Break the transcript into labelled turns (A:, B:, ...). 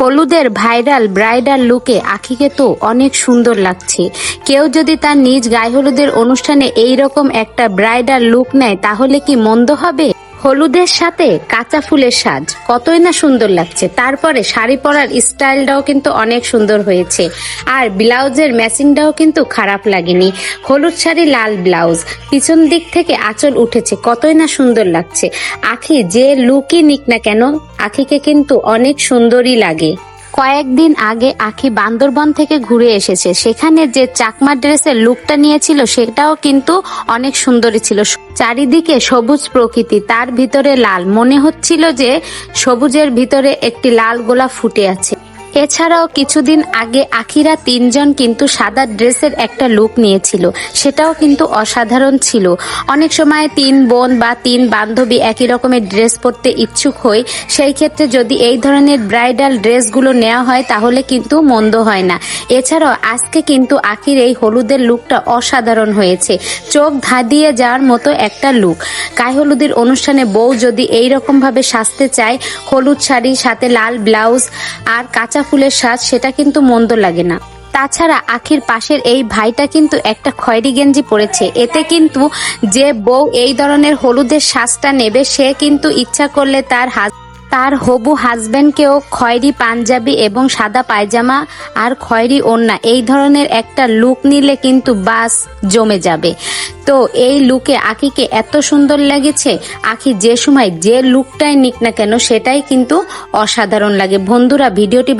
A: হলুদের viral, bridal লুকে আখিকে তো অনেক সুন্দর লাগছে। কেউ যদি তার নিজ গায়ে হলুদের অনুষ্ঠানে এই রকম একটা ব্রাইডাল লুক নেয়, তাহলে কি মন্দ হবে? হলুদের সাথে কাঁচা ফুলের সাজ কতই না সুন্দর লাগছে। তারপরে শাড়ি পরার স্টাইলটাও কিন্তু অনেক সুন্দর হয়েছে। আর ব্লাউজের ম্যাচিংটাও কিন্তু খারাপ লাগেনি। হলুদ শাড়ি, লাল ব্লাউজ। পিছন দিক থেকে আঁচল উঠেছে। কতই না সুন্দর লাগছে। আখি যে লুকই নিক না কেন, আখিকে কিন্তু অনেক সুন্দরই লাগে। কয়েকদিন আগে আখি বান্দরবন থেকে ঘুরে এসেছে। সেখানে যে চাকমা ড্রেসের লুকটা নিয়েছিল, সেটাও কিন্তু অনেক সুন্দরী ছিল। চারিদিকে সবুজ প্রকৃতি, তার ভিতরে লাল। মনে হচ্ছিল যে সবুজের ভিতরে একটি লাল গোলাপ ফুটে আছে। এছাড়াও কিছুদিন আগে আখিরা তিনজন কিন্তু সাদা ড্রেসের একটা লুক নিয়েছিল। সেটাও কিন্তু অসাধারণ ছিল। অনেক সময় তিন বোন বা তিন বান্ধবী একই রকমের ড্রেস পরতে ইচ্ছুক হই। সেই ক্ষেত্রে যদি এই ধরনের ব্রাইডাল ড্রেসগুলো নেওয়া হয়, তাহলে কিন্তু মন্দ হয় না। এছাড়াও আজকে কিন্তু আখির এই হলুদের লুকটা অসাধারণ হয়েছে। চোখ ধাঁধিয়ে যাওয়ার মতো একটা লুক। গায়ে হলুদের অনুষ্ঠানে বউ যদি এই রকম ভাবে সাজতে চায়, হলুদ শাড়ি, সাথে লাল ব্লাউজ আর কাঁচা ফুলের সাজ সেটা কিন্তু মন্দ লাগে না। তাছাড়া আখির পাশের এই ভাইটা কিন্তু একটা খয়েরি গেঞ্জি পরেছে। এতে কিন্তু যে বউ এই ধরনের হলুদের সাজটা নেবে, সে কিন্তু ইচ্ছা করলে তার তার হবু হাজবেন্ডকেও খয়েরি পাঞ্জাবি এবং সাদা পায়জামা আর খয়েরি ওড়না এই ধরনের একটা লুক নিলে কিন্তু বাস জমে যাবে। তো এই লুকে আখিকে এত সুন্দর লেগেছে, আখি যে সময় যে লুকটাই নিক না কেন সেটাই কিন্তু অসাধারণ লাগে। বন্ধুরা, ভিডিওটি